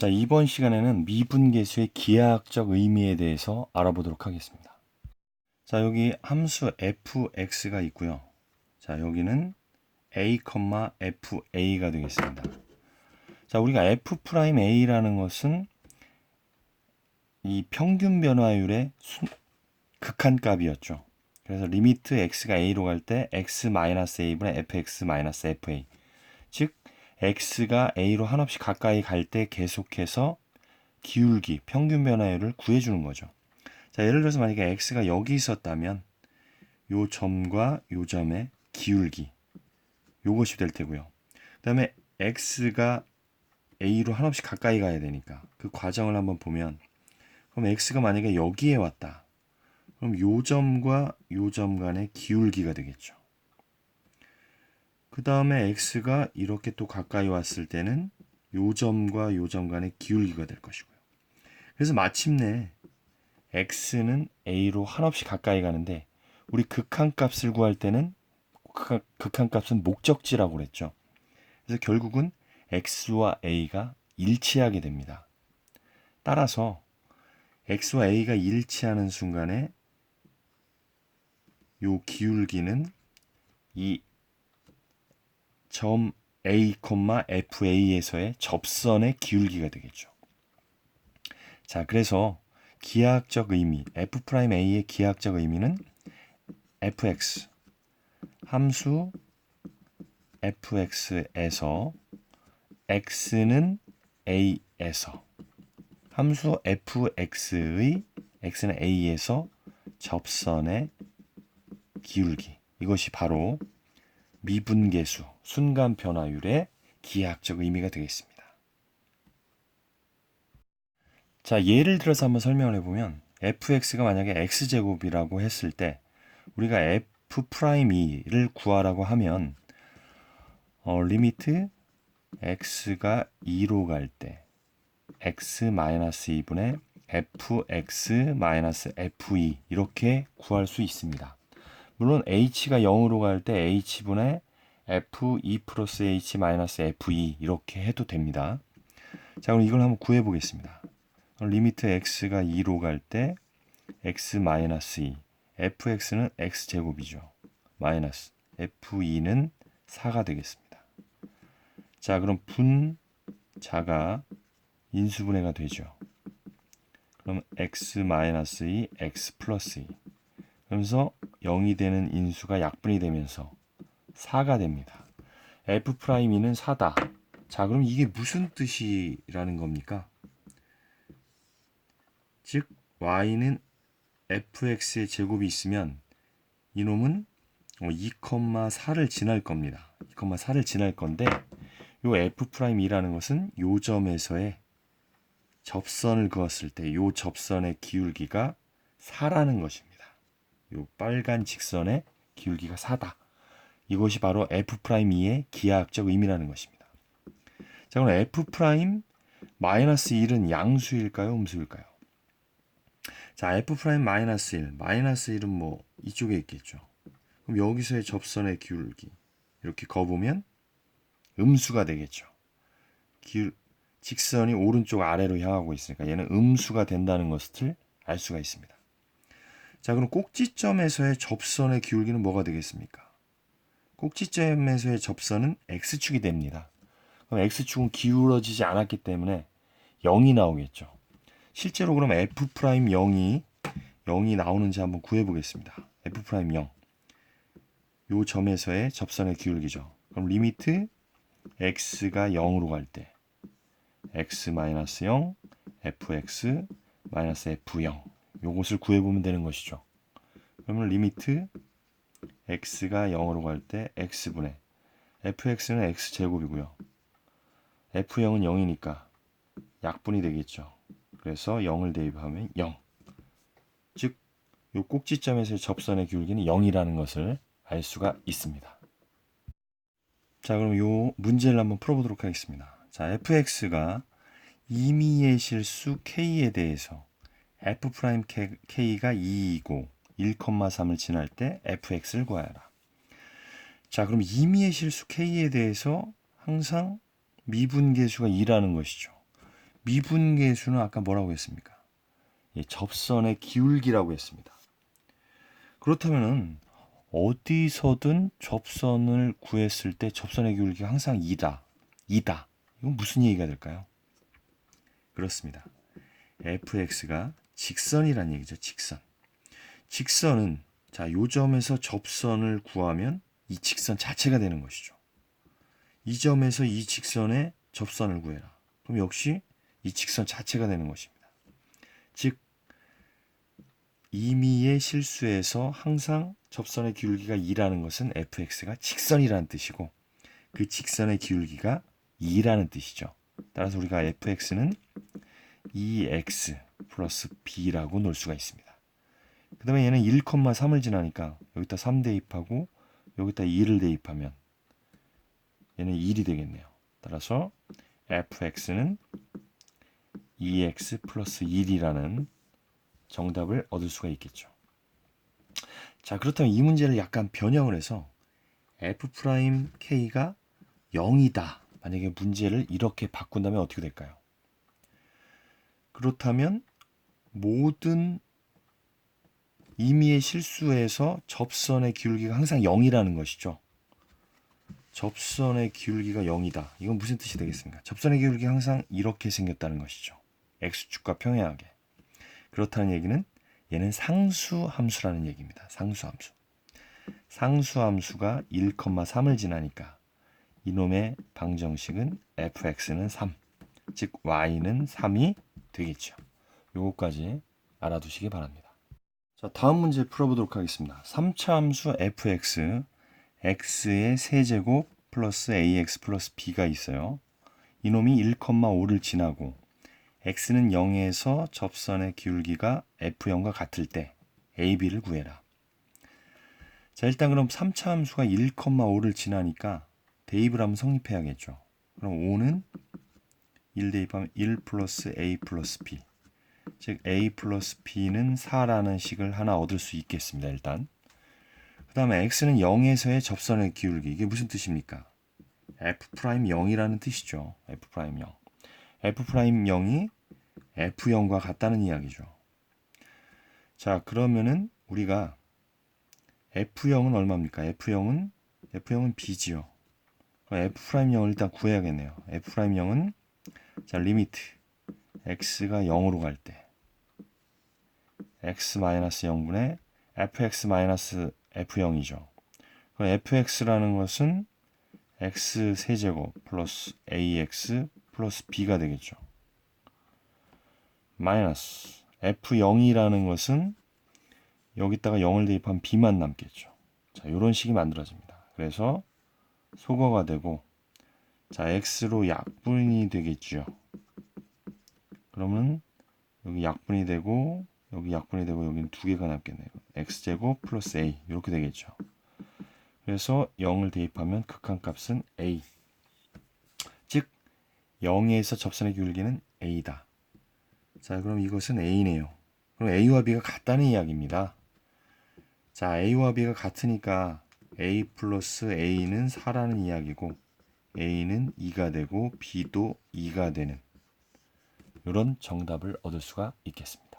자, 이번 시간에는 미분계수의 기하학적 의미에 대해서 알아보도록 하겠습니다. 자, 여기 함수 fx가 있고요. 자, 여기는 a, fa가 되겠습니다. 자, 우리가 f'a라는 것은 이 평균 변화율의 순, 극한값이었죠. 그래서 리미트 x가 a로 갈 때 x-a분의 fx-fa 즉 x가 a로 한없이 가까이 갈 때 계속해서 기울기, 평균 변화율을 구해주는 거죠. 자, 예를 들어서 만약에 x가 여기 있었다면 요 점과 요 점의 기울기 요것이 될 테고요. 그 다음에 x가 a로 한없이 가까이 가야 되니까 그 과정을 한번 보면 그럼 x가 만약에 여기에 왔다. 그럼 요 점과 요 점 간의 기울기가 되겠죠. 그 다음에 x가 이렇게 또 가까이 왔을 때는 요 점과 요점 간의 기울기가 될 것이고요. 그래서 마침내 x는 a로 한없이 가까이 가는데 우리 극한값을 구할 때는 극한- 극한값은 목적지라고 그랬죠. 그래서 결국은 x와 a가 일치하게 됩니다. 따라서 x와 a가 일치하는 순간에 요 기울기는 이 점 A, FA에서의 접선의 기울기가 되겠죠. 자, 그래서 기하학적 의미, F'A의 기하학적 의미는 fx 함수 fx에서 x는 a에서 함수 fx의 x는 a에서 접선의 기울기 이것이 바로 미분계수 순간 변화율의 기하학적 의미가 되겠습니다. 자, 예를 들어서 한번 설명을 해보면 fx가 만약에 x제곱이라고 했을 때 우리가 f'E를 구하라고 하면 어, 리미트 x가 2로 갈 때 x-2분의 fx-fe 이렇게 구할 수 있습니다. 물론 h가 0으로 갈 때 h분의 f2 플러스 h 마이너스 fe 이렇게 해도 됩니다. 자 그럼 이걸 한번 구해 보겠습니다. 리미트 x가 2로 갈 때 x 마이너스 2 fx는 x 제곱이죠. 마이너스 f2는 4가 되겠습니다. 자 그럼 분 자가 인수분해가 되죠. 그럼 x 마이너스 2 x 플러스 2 그러면서 0이 되는 인수가 약분이 되면서 4가 됩니다. F'E는 4다. 자, 그럼 이게 무슨 뜻이라는 겁니까? 즉, Y는 fx의 제곱이 있으면 이놈은 2,4를 지날 겁니다. 2,4를 지날 건데 요 F'E라는 것은 요 점에서의 접선을 그었을 때 요 접선의 기울기가 4라는 것입니다. 요 빨간 직선의 기울기가 4다. 이것이 바로 F'E의 기하학적 의미라는 것입니다. 자, 그럼 F' 마이너스 1은 양수일까요? 음수일까요? 자, F' 마이너스 1, 마이너스 1은 뭐 이쪽에 있겠죠. 그럼 여기서의 접선의 기울기 이렇게 거보면 음수가 되겠죠. 기 직선이 오른쪽 아래로 향하고 있으니까 얘는 음수가 된다는 것을 알 수가 있습니다. 자, 그럼 꼭지점에서의 접선의 기울기는 뭐가 되겠습니까? 꼭지점에서의 접선은 x축이 됩니다. 그럼 x축은 기울어지지 않았기 때문에 0이 나오겠죠. 실제로 그럼 f' 0이 0이 나오는지 한번 구해 보겠습니다. f' 0. 요 점에서의 접선의 기울기죠. 그럼 리미트 x가 0으로 갈 때 x-0 fx f0 요것을 구해보면 되는 것이죠. 그러면 리미트 x가 0으로 갈 때 x분의 fx는 x제곱이고요. f0은 0이니까 약분이 되겠죠. 그래서 0을 대입하면 0. 즉, 요 꼭지점에서의 접선의 기울기는 0이라는 것을 알 수가 있습니다. 자, 그럼 요 문제를 한번 풀어보도록 하겠습니다. 자, fx가 임의의 실수 k에 대해서 f'k가 2이고 1,3을 지날 때 fx를 구하여라. 자, 그럼 임의의 실수 k에 대해서 항상 미분계수가 2라는 것이죠. 미분계수는 아까 뭐라고 했습니까? 예, 접선의 기울기라고 했습니다. 그렇다면은 어디서든 접선을 구했을 때 접선의 기울기가 항상 2다. 2다. 이건 무슨 얘기가 될까요? 그렇습니다. fx가 직선이란 얘기죠. 직선. 직선은 자, 요 점에서 접선을 구하면 이 직선 자체가 되는 것이죠. 이 점에서 이 직선의 접선을 구해라. 그럼 역시 이 직선 자체가 되는 것입니다. 즉 임의의 실수에서 항상 접선의 기울기가 2라는 것은 fx가 직선이라는 뜻이고 그 직선의 기울기가 2라는 뜻이죠. 따라서 우리가 fx는 2x 플러스 b라고 놓을 수가 있습니다. 그 다음에 얘는 1,3을 지나니까 여기다 3 대입하고 여기다 2를 대입하면 얘는 1이 되겠네요. 따라서 fx는 2x 플러스 1이라는 정답을 얻을 수가 있겠죠. 자, 그렇다면 이 문제를 약간 변형을 해서 f'k가 0이다. 만약에 문제를 이렇게 바꾼다면 어떻게 될까요? 그렇다면 모든 임의의 실수에서 접선의 기울기가 항상 0이라는 것이죠. 접선의 기울기가 0이다. 이건 무슨 뜻이 되겠습니까? 접선의 기울기가 항상 이렇게 생겼다는 것이죠. x축과 평행하게. 그렇다는 얘기는 얘는 상수 함수라는 얘기입니다. 상수 함수. 상수 함수가 1,3을 지나니까 이놈의 방정식은 fx는 3, 즉 y는 3이 되겠죠. 요거까지 알아두시기 바랍니다. 자, 다음 문제 풀어보도록 하겠습니다. 3차 함수 fx, x의 세제곱 플러스 ax 플러스 b가 있어요. 이놈이 1,5를 지나고 x는 0에서 접선의 기울기가 f0과 같을 때 ab를 구해라. 자, 일단 그럼 3차 함수가 1,5를 지나니까 대입을 하면 성립해야겠죠. 그럼 5는 1 대입하면 1 플러스 a 플러스 b. 즉 a 플러스 b는 4라는 식을 하나 얻을 수 있겠습니다. 일단. 그 다음에 x는 0에서의 접선의 기울기. 이게 무슨 뜻입니까? f'0이라는 뜻이죠. f'0. f'0이 f0과 같다는 이야기죠. 자, 그러면은 우리가 f0은 얼마입니까? f0은 f0은 b지요. f'0을 일단 구해야겠네요. f'0은 자, 리미트 x가 0으로 갈 때 x-0분의 fx-f0이죠. 그럼 fx라는 것은 x 세제곱 플러스 ax 플러스 b가 되겠죠. 마이너스 f0이라는 것은 여기다가 0을 대입하면 b만 남겠죠. 자, 이런 식이 만들어집니다. 그래서 소거가 되고 자, x로 약분이 되겠죠. 그러면 여기 약분이 되고 여기 약분이 되고 여기는 두 개가 남겠네요. x제곱 플러스 a 이렇게 되겠죠. 그래서 0을 대입하면 극한값은 a. 즉 0에서 접선의 기울기는 a다. 자, 그럼 이것은 a네요. 그럼 a와 b가 같다는 이야기입니다. 자, a와 b가 같으니까 a 플러스 a는 4라는 이야기고 a는 2가 되고 b도 2가 되는 이런 정답을 얻을 수가 있겠습니다.